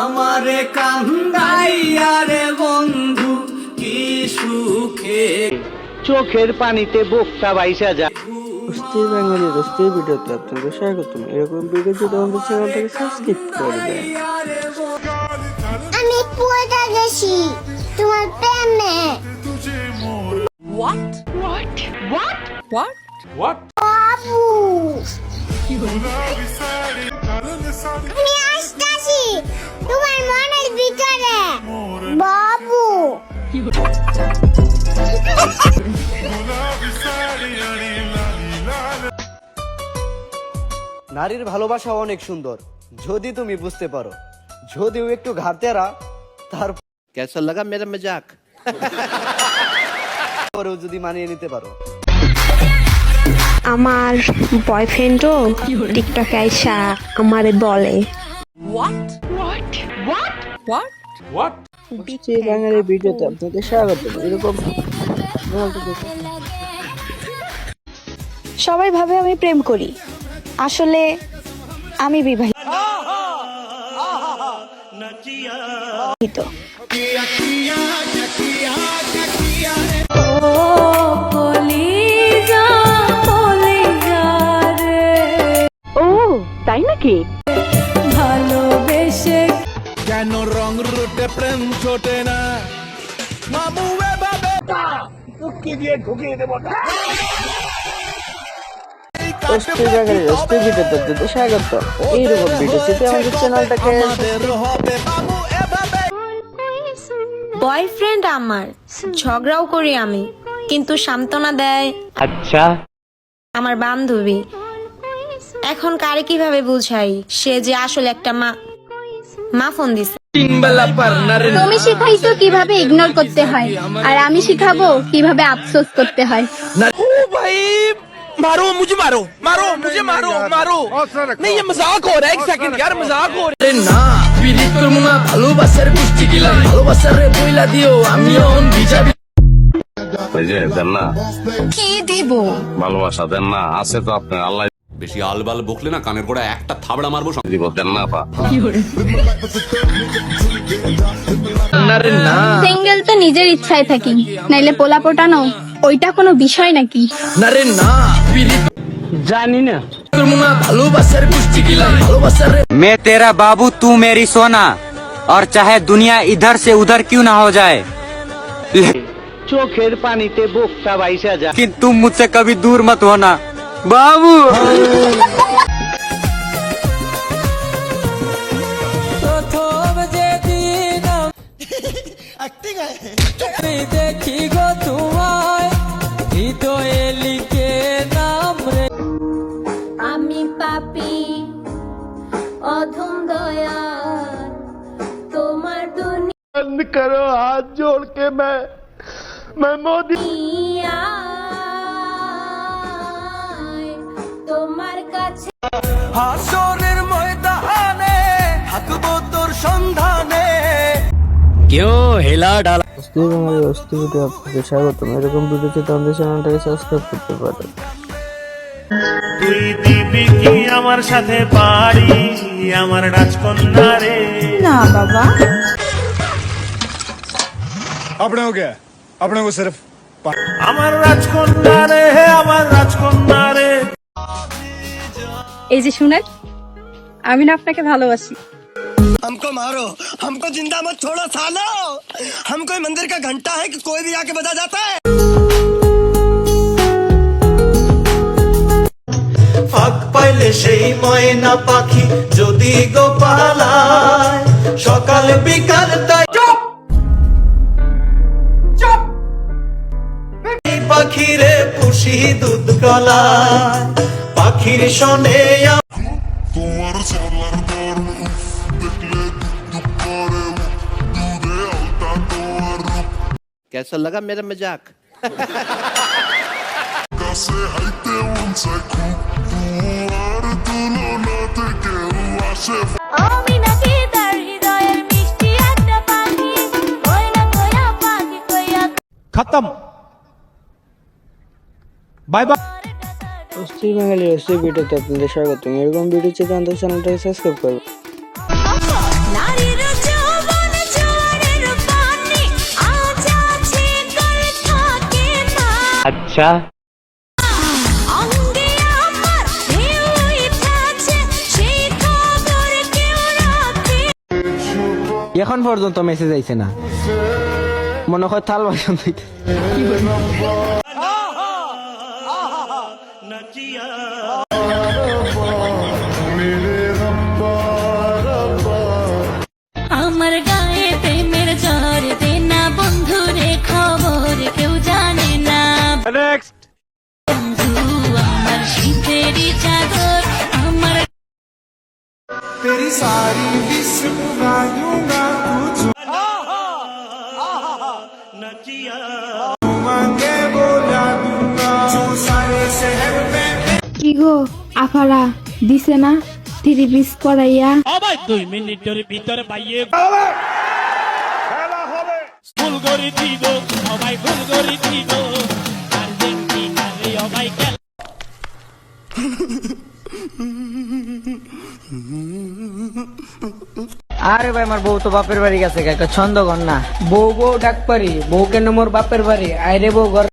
আমারে কান্দাইয়া রে বন্ধু কি সুখে। চোখের পানিতে বোকটা বাইসা যায়। অস্থির বাঙালির অস্থির ভিডিওতে আপনাদের স্বাগতম। এরকম ভিডিও যদি আমাদের চ্যানেলটাকে সাবস্ক্রাইব করবেন পড়ে গেছি তোমার প্রেমে। বাবু। আমি আসতেছি। তোমার মনের ভিতরে। বাবু। নারীর ভালোবাসা অনেক সুন্দর। যদি তুমি বুঝতে পারো। যদিও একটু ঘাটতেরা তার कैसा लगा मेरा मजाक পরেও যদি মানিয়ে নিতে পারো আমার বয়ফ্রেন্ডও টিকটকে আইসা আমারে বলে অস্থির বাঙালির ভিডিওতে আপনাদের স্বাগতম এরকম সবাই ভাবে আমি প্রেম করি আসলে আমি বিবাহিত ও তাই নাকি? ভালোবেসে কেন রং রুটে প্রেম ছোটে না? মামু অস্থির বাঙালির অস্থির ভিডিওতে আপনাদের স্বাগত। এইরকম ভিডিও পেতে আমাদের চ্যানেলটাকে হবে মামু এভাবে বয়ফ্রেন্ড আমার ঝগড়াও করি আমি কিন্তু সান্ত্বনা দেয় আচ্ছা। আমার বান্ধবী। এখন কারে কীভাবে বুঝাই? সে যে আসলে একটা মা মা ফোন দিছে। তুমি শিখাইছো কীভাবে ইগনোর করতে হয় আর আমি শিখাবো কীভাবে আফসোস করতে হয়। भाई मारो मुझे मारो मारो मुझे मारो मारो नहीं ये मजाक हो रहा है एक सेकंड यार मजाक हो रहा है না পিরিত করবো না ভালোবাসার বৃষ্টি গিলা ভালোবাসার রে বইলা দিও আমিও ভিজাবি ওই যে দেন না কি দিব ভালোবাসা দেন না আছে তো আপনার আল্লাহ বেশি আলবাল বকলে না কানের গোড়া একটা থাবড়া মারবো সঙ্গে দিব দেন না পা সিঙ্গেল তো নিজের ইচ্ছায় থাকি নাইলে পোলা পোটানো ওইটা কোনো বিষয় নাকি না রে না পিরিত জানি না করবো না ভালোবাসার বৃষ্টি গিলা ভালোবাসার রে मैं तेरा बाबू तू मेरी सोना और चाहे दुनिया इधर से उधर क्यों ना हो जाए চোখের পানিতে বোকটা বাইসা যায় लेकिन तुम मुझसे कभी दूर मत होना बाबू প্রথম যেদিন আমি দেখি গো দুনিয়া তোমার কাছে হাসরের ময়দানে থাকব তোর সন্ধানে কেউ হেলা ডালা অস্থির বাঙালির অস্থির ভিডিও আপনাদের স্বাগতম এরকম ভিডিও পেতে আমাদের চ্যানেলটাকে সাবস্ক্রাইব করতে পারেন তুই দিবি কি আমার সাথে পারি আমার রাজকন্যা রে? না বাবা। अपने हो गया अपने को सिर्फ আমার রাজকন্যা রে আমার রাজকন্যা রে এই যে শুনেন আমি না আপনাকে ভালোবাসি हमको मारो हमको जिंदा मत छोड़ो सालो हम कोई मंदिर का घंटा है कि कोई भी आके बजा जाता है ফাঁক পাইলে সেই ময়না পাখি যদি গো পালায় সকাল বিকাল খুশি দুধ কলা পাখির শোনে তোমার চালার গর্ব দেখলে দুধ করে দুধে আলতা তোমার রূপ। কেসা লাগা মেরা মজাক? কাছে হাইতে মন চাই খুব তোমার তুলনাতে কেউ আসে আমি নাকি তার হৃদয়ের মিষ্টি একটা পাখি কইনা কইয়া পাখি কইয়া খতম। বাই বাই পশ্চিম বাঙালি রেসিপি ভিডিওতে আপনাদের স্বাগত এরকম ভিডিও চেয়ে আমাদের চ্যানেলটাকে সাবস্ক্রাইব করবে আচ্ছা। এখন পর্যন্ত মেসেজ আইছে না। মনে হয় থাল বাসন কি ধুইতে। আমার গায়ে প্রেমের জ্বর দে না বন্ধু রে খবর কেউ জানে না বন্ধু আমার শীতেরই চাদর আমার কি গো আফারা দিছে না? থ্রি পিস পরাইয়া। আরে ভাই আমার বউ তো বাপের বাড়ি গেছে ছন্দ না। বউ বউ ডাক পারি বউ কেন মোর বাপের বাড়ি। আইরে বউ ঘর